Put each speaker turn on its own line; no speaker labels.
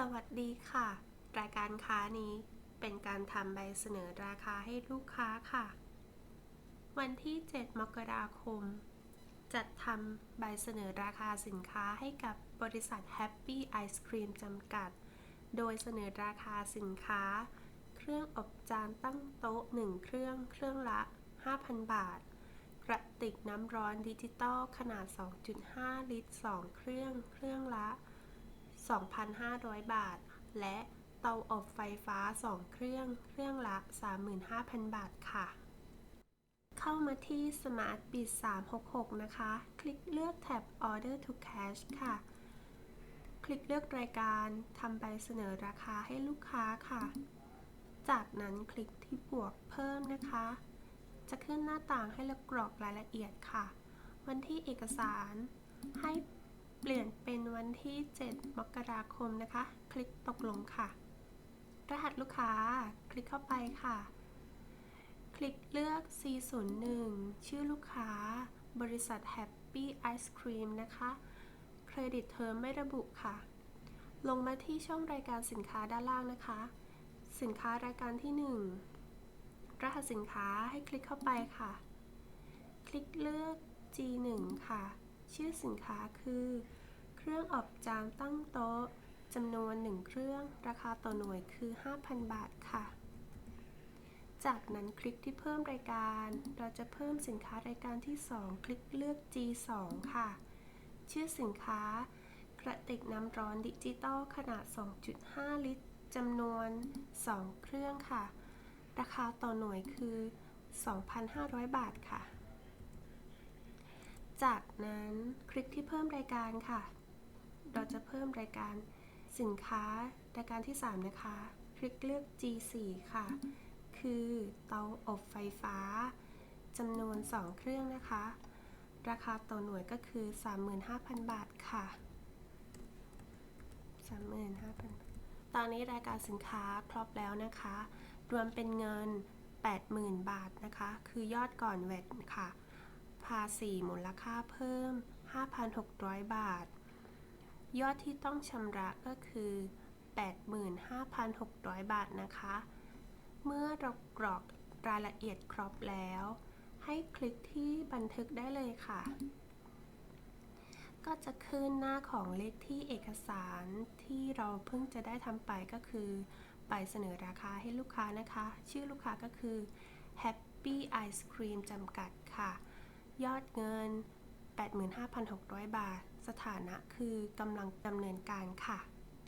สวัสดีค่ะ รายการค้านี้เป็นการทำใบเสนอราคาให้ลูกค้าค่ะ วันที่ 7 มกราคม จัดทำใบเสนอราคาสินค้าให้กับบริษัท Happy Ice Cream จำกัด โดยเสนอราคาสินค้า เครื่องอบจานตั้งโต๊ะ 1 เครื่อง เครื่องละ 5,000 บาท กระติกน้ำร้อนดิจิตอลขนาด 2.5 ลิตร 2 เครื่อง เครื่องละ 2,500 บาท และเตาอบไฟฟ้า 2 เครื่อง เครื่องละ 35,000 บาทค่ะ เข้ามาที่ Smart Bid 366 นะคะ คลิกเลือกแท็บ Order to Cash ค่ะ คลิกเลือกรายการทำใบเสนอราคาให้ลูกค้าค่ะ จากนั้นคลิกที่บวกเพิ่มนะคะ จะขึ้นหน้าต่างให้เรากรอกรายละเอียดค่ะ วันที่เอกสารให้ เปลี่ยนเป็นวันที่ 7 มกราคมนะคะ คลิกตกลงค่ะ รหัสลูกค้า คลิกเข้าไปค่ะ คลิกเลือก C01 ชื่อลูกค้า บริษัท Happy Ice Cream นะคะ เครดิตเทอมไม่ระบุค่ะ ลงมาที่ช่องรายการสินค้าด้านล่างนะคะ สินค้ารายการที่ 1 รหัสสินค้าให้คลิกเข้าไปค่ะ คลิกเลือก G1 ค่ะ ชื่อสินค้าคือ เครื่องอบจานตั้งโต๊ะจำนวน 1 เครื่อง ราคาต่อหน่วยคือ 5,000 บาทค่ะ จากนั้นคลิกที่เพิ่มรายการ เราจะเพิ่มสินค้ารายการที่ 2 คลิกเลือก G2 ค่ะ ชื่อสินค้ากระติกน้ำร้อนดิจิตอลขนาด 2.5 ลิตรจำนวน 2 เครื่องค่ะ ราคาต่อหน่วยคือ 2,500 บาทค่ะ จากนั้นคลิกที่เพิ่มรายการค่ะ เราจะเพิ่มรายการสินค้ารายการที่ 3 นะคะ คลิกเลือก G4 ค่ะ คือเตาอบไฟฟ้าจำนวน 2 เครื่องนะคะ ราคาต่อหน่วยก็คือ 35,000 บาทค่ะ 35,000 ตอนนี้รายการสินค้าครบแล้วนะคะ รวมเป็นเงิน 80,000 บาทนะคะ คือยอดก่อนแวตค่ะ ภาษีมูลค่าเพิ่ม 5,600 บาท ยอดที่ต้องชำระก็คือ 85,600 บาทนะคะ เมื่อเรากรอกรายละเอียดครบแล้ว ให้คลิกที่บันทึกได้เลยค่ะ ก็จะขึ้นหน้าของเลขที่เอกสารที่เราเพิ่งจะได้ทำไปก็คือใบเสนอราคาให้ลูกค้านะคะ ชื่อลูกค้าก็คือ Happy Ice Cream จำกัดค่ะ ยอดเงิน 85,600 บาท สถานะคือกำลังดำเนินการค่ะ